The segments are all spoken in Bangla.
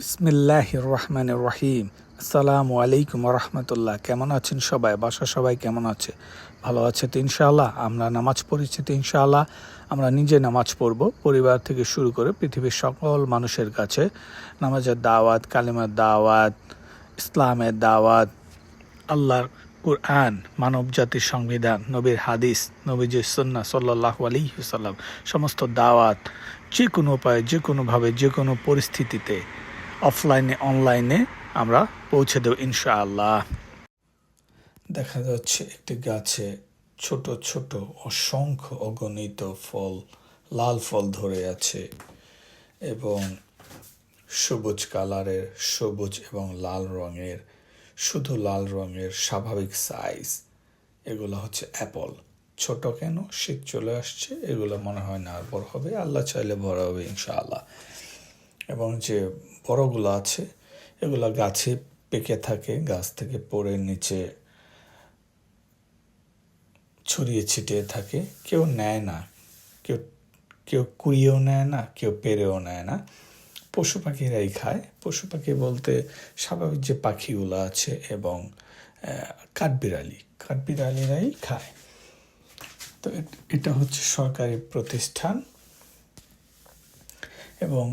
বিসমিল্লাহ রহমান রহিম আসসালামু আলাইকুম রহমতুল্লাহ কেমন আছেন সবাই? বাসা সবাই কেমন আছে? ভালো আছে তো ইনশাআল্লাহ? আমরা নামাজ পড়েছি তো ইনশাআল্লাহ। আমরা নিজে নামাজ পড়ব, পরিবার থেকে শুরু করে পৃথিবীর সকল মানুষের কাছে। নামাজের দাওয়াত, কালিমার দাওয়াত, ইসলামের দাওয়াত, আল্লাহর কুরআন মানব জাতির সংবিধান, নবীর হাদিস, নবীজির সন্না সাল্লাহ আলিহাল্লাম সমস্ত দাওয়াত যে কোনো উপায়ে যে কোনোভাবে যে কোনো পরিস্থিতিতে অফলাইনে অনলাইনে আমরা পৌঁছে দেব ইনশাআল্লাহ। দেখা যাচ্ছে একটি গাছে ছোট ছোট, অসংখ্য অগণিত ফল, লাল ফল ধরে আছে এবং সবুজ কালারের, সবুজ এবং লাল রঙের, শুধু লাল রঙের স্বাভাবিক সাইজ এগুলো হচ্ছে অ্যাপল ছোট কেন? শীত চলে আসছে, এগুলো মনে হয় না আর বড় হবে। আল্লাহ চাইলে বড় হবে ইনশাআল্লাহ। এবং যে বড়গুলো আছে, এগুলো গাছে পেকে থাকে, গাছ থেকে পড়ে নিচে ছড়িয়ে ছিটিয়ে থাকে। কেউ নেয় না, কেউ কেউ কুড়িয়েও নেয় না, কেউ পেরেও নেয় না। পশু পাখিরাই খায়। পশু পাখি বলতে স্বাভাবিক যে পাখিগুলো আছে এবং কাঠবিড়ালি, কাঠবিড়ালিরাই খায়। তো এটা হচ্ছে সরকারি প্রতিষ্ঠান। এবং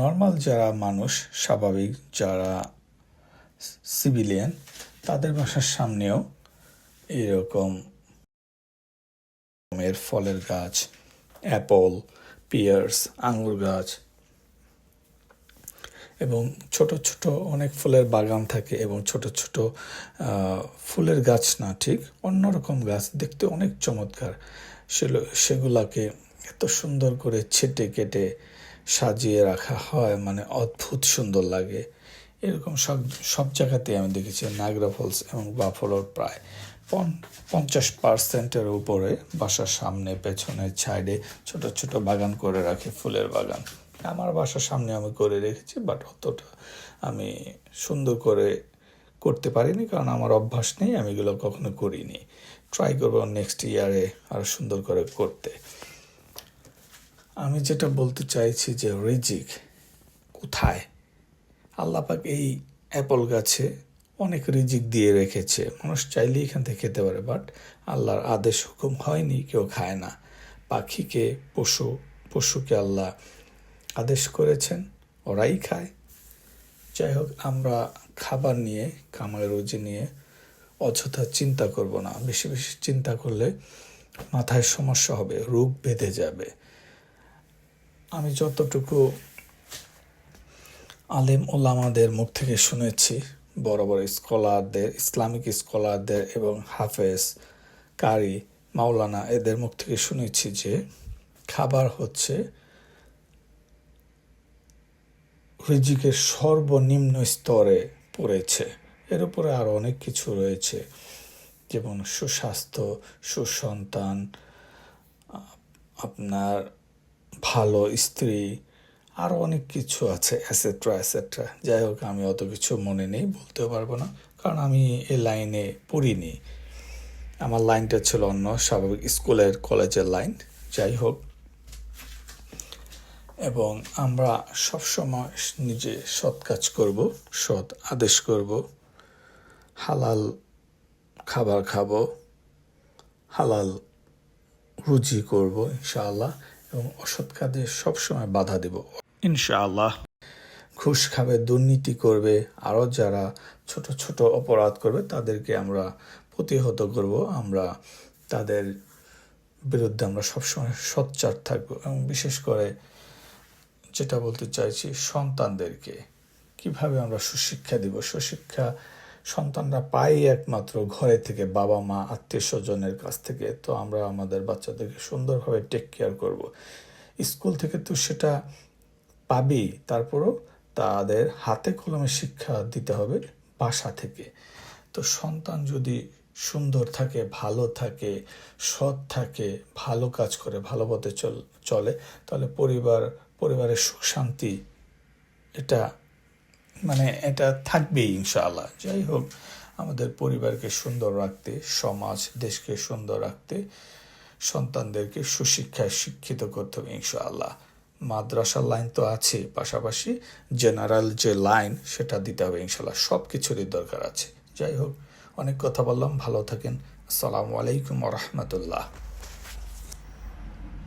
নর্মাল যারা মানুষ, স্বাভাবিক যারা সিভিলিয়ান, তাদের বাসার সামনেও এরকম এর ফলের গাছ, অ্যাপল, পিয়ার্স আঙুর গাছ এবং ছোট ছোট অনেক ফুলের বাগান থাকে এবং ছোট ছোট ফুলের গাছ না, ঠিক অন্যরকম গাছ দেখতে অনেক চমৎকার। সেগুলো সেগুলাকে এত সুন্দর করে ছেটে কেটে সাজিয়ে রাখা হয় মানে অদ্ভুত সুন্দর লাগে। এরকম সব সব জায়গাতেই আমি দেখেছি, নাগরা ফলস এবং বাফলোর প্রায় পন, পঞ্চাশ পার্সেন্টের উপরে বাসার সামনে, পেছনে, সাইডে ছোট ছোট বাগান করে রাখে, ফুলের বাগান। আমার বাসার সামনে আমি করে রেখেছি, বাট অতটা আমি সুন্দর করে করতে পারিনি, কারণ আমার অভ্যাস নেই, আমি এগুলো কখনো করিনি। ট্রাই করব নেক্সট ইয়ারে আরও সুন্দর করে করতে। আমি যেটা বলতে চাইছি যে রিজিক কোথায়? আল্লাপাক এই অ্যাপল গাছে অনেক রিজিক দিয়ে রেখেছে। মানুষ চাইলে এখান থেকে খেতে পারে, বাট আল্লাহর আদেশ হুকুম হয়নি, কেউ খায় না। পাখিকে, পশু, পশুকে আল্লাহ আদেশ করেছেন, ওরাই খায়। যাই হোক, আমরা খাবার নিয়ে, কামাই রুজি নিয়ে অযথা চিন্তা করব না। বেশি বেশি চিন্তা করলে মাথায় সমস্যা হবে, রোগ বেঁধে যাবে। আমি যতটুকু আলেম ওলামাদের মুখ থেকে শুনেছি, বড় বড় স্কলারদের, ইসলামিক স্কলারদের এবং হাফেজ, কারি, মাওলানা, এদের মুখ থেকে শুনেছি যে খাবার হচ্ছে রিজিকের সর্বনিম্ন স্তরে পড়েছে। এর উপরে আরও অনেক কিছু রয়েছে, যেমন সুস্বাস্থ্য, সুসন্তান আপনার ভালো স্ত্রী আরও অনেক কিছু আছে অ্যাসেট্রা অ্যাসেট্রা যাই হোক, আমি অত কিছু মনে নেই, বলতেও পারব না, কারণ আমি এই লাইনে পড়িনি। আমার লাইনটা ছিল অন্য, স্বাভাবিক স্কুলের কলেজের লাইন, যাই হোক। এবং আমরা সবসময় নিজে সৎ কাজ করব, সৎ আদেশ করব, হালাল খাবার খাব, হালাল রুজি করব, ইনশাআল্লাহ। এবং অসৎ কাজে সবসময় বাধা দেব। ইনশাআল্লাহ। ঘুষ খাবে দুর্নীতি করবে আরও যারা ছোট ছোট অপরাধ করবে তাদেরকে আমরা প্রতিহত করব। আমরা তাদের বিরুদ্ধে আমরা সবসময় সচ্চার থাকব এবং বিশেষ করে যেটা বলতে চাইছি সন্তানদেরকে। কীভাবে আমরা সুশিক্ষা দিব? সুশিক্ষা সন্তানরা পাই একমাত্র ঘরে থেকে বাবা, মা, আত্মীয় স্বজনের কাছ থেকে। তো আমরা আমাদের বাচ্চাদেরকে সুন্দরভাবে টেক কেয়ার করব। স্কুল থেকে তো সেটা পাবি, তারপরও তাদের হাতে কলমে শিক্ষা দিতে হবে বাসা থেকে। তো সন্তান যদি সুন্দর থাকে, ভালো থাকে, সৎ থাকে, ভালো কাজ করে, ভালো পথে চল, চলে, তাহলে পরিবার, পরিবারের সুখ শান্তি, এটা মানে এটা থাকবেই ইনশাআল্লাহ। যাই হোক, আমাদের পরিবারকে সুন্দর রাখতে, সমাজ, দেশকে সুন্দর রাখতে, সন্তানদেরকে সুশিক্ষায় শিক্ষিত করতে হবে ইনশাআল্লাহ। মাদ্রাসার লাইন তো আছে, পাশাপাশি জেনারেল যে লাইন, সেটা দিতে হবে ইনশাল্লাহ সব কিছুরই দরকার আছে। যাই হোক, অনেক কথা বললাম, ভালো থাকেন। আসসালামু আলাইকুম রহমতুল্লাহ।